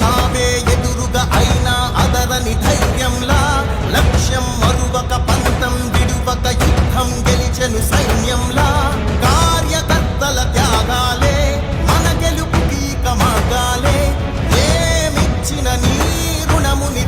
చావే ఎదురుగా అయినా అదరని ధైర్యంలా లక్ష్యం మరువక పంతం విడువక యుద్ధం గెలిచెను సైన్యంలా. కార్యకర్తల త్యాగాలే మన గెలుపుకి ఏమిచ్చిన నీ రుణముని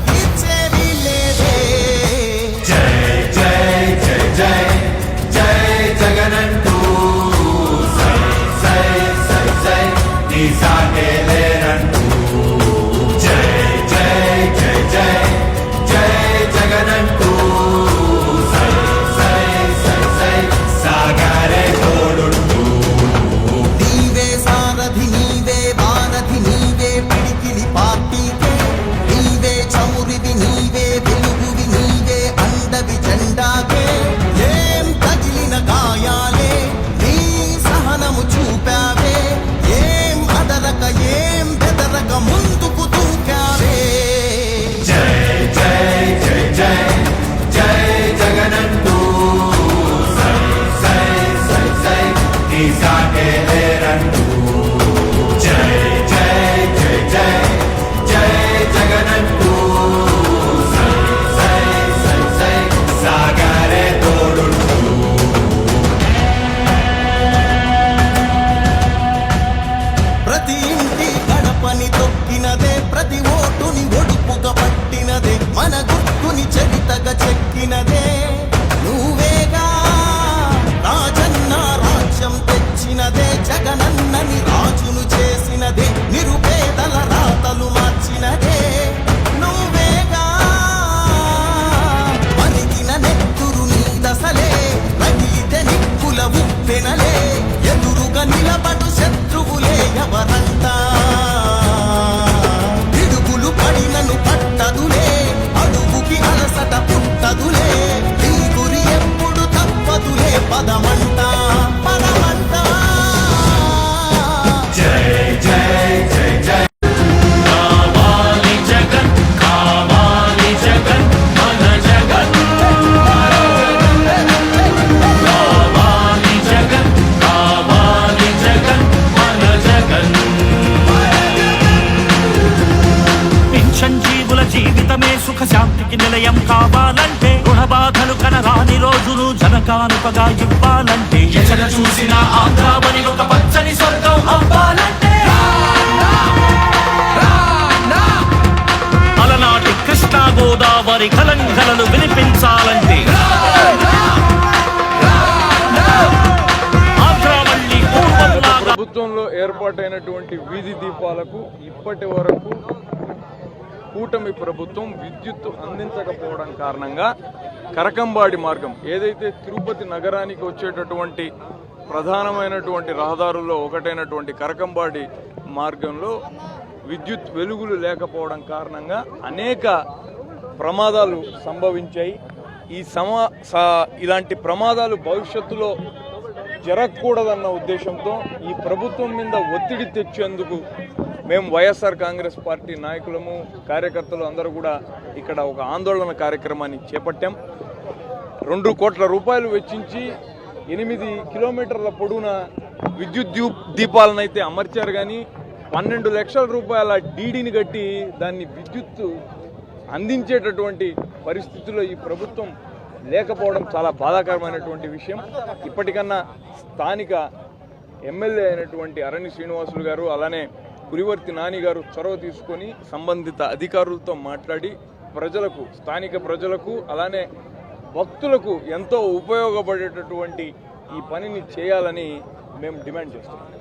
pena రోజులు ఇవ్వాలంటే ఎక్కడ చూసిన ఆంధ్రామని ఒక పచ్చని స్వర్గం అవ్వాలంటే. అలనాటి కృష్ణా గోదావరి కలంకలను వినిపించాలంటే. ప్రభుత్వంలో ఏర్పాటైనటువంటి వీధి దీపాలకు ఇప్పటి వరకు కూటమి ప్రభుత్వం విద్యుత్ అందించకపోవడం కారణంగా కరకంబాడి మార్గం. ఏదైతే తిరుపతి నగరానికి వచ్చేటటువంటి ప్రధానమైనటువంటి రహదారుల్లో ఒకటైనటువంటి కరకంబాడి మార్గంలో విద్యుత్ వెలుగులు లేకపోవడం కారణంగా అనేక ప్రమాదాలు సంభవించాయి. ఈ సమా ఇలాంటి ప్రమాదాలు భవిష్యత్తులో జరగకూడదన్న ఉద్దేశంతో ఈ ప్రభుత్వం మీద ఒత్తిడి తెచ్చేందుకు మేము వైఎస్ఆర్ కాంగ్రెస్ పార్టీ నాయకులము కార్యకర్తలు అందరూ కూడా ఇక్కడ ఒక ఆందోళన కార్యక్రమాన్ని చేపట్టాం. రెండు కోట్ల రూపాయలు వెచ్చించి ఎనిమిది కిలోమీటర్ల పొడవున విద్యుత్ ద్యూ దీపాలను అయితే అమర్చారు కానీ పన్నెండు లక్షల రూపాయల డీడీని కట్టి దాన్ని విద్యుత్ అందించేటటువంటి పరిస్థితుల్లో ఈ ప్రభుత్వం లేకపోవడం చాలా బాధాకరమైనటువంటి విషయం. ఇప్పటికన్నా స్థానిక ఎమ్మెల్యే అయినటువంటి అరణి శ్రీనివాసులు గారు అలానే కురివర్తి నాని గారు చొరవ తీసుకొని సంబంధిత అధికారులతో మాట్లాడి ప్రజలకు స్థానిక ప్రజలకు అలానే భక్తులకు ఎంతో ఉపయోగపడేటటువంటి ఈ పనిని చేయాలని మేము డిమాండ్ చేస్తున్నాం.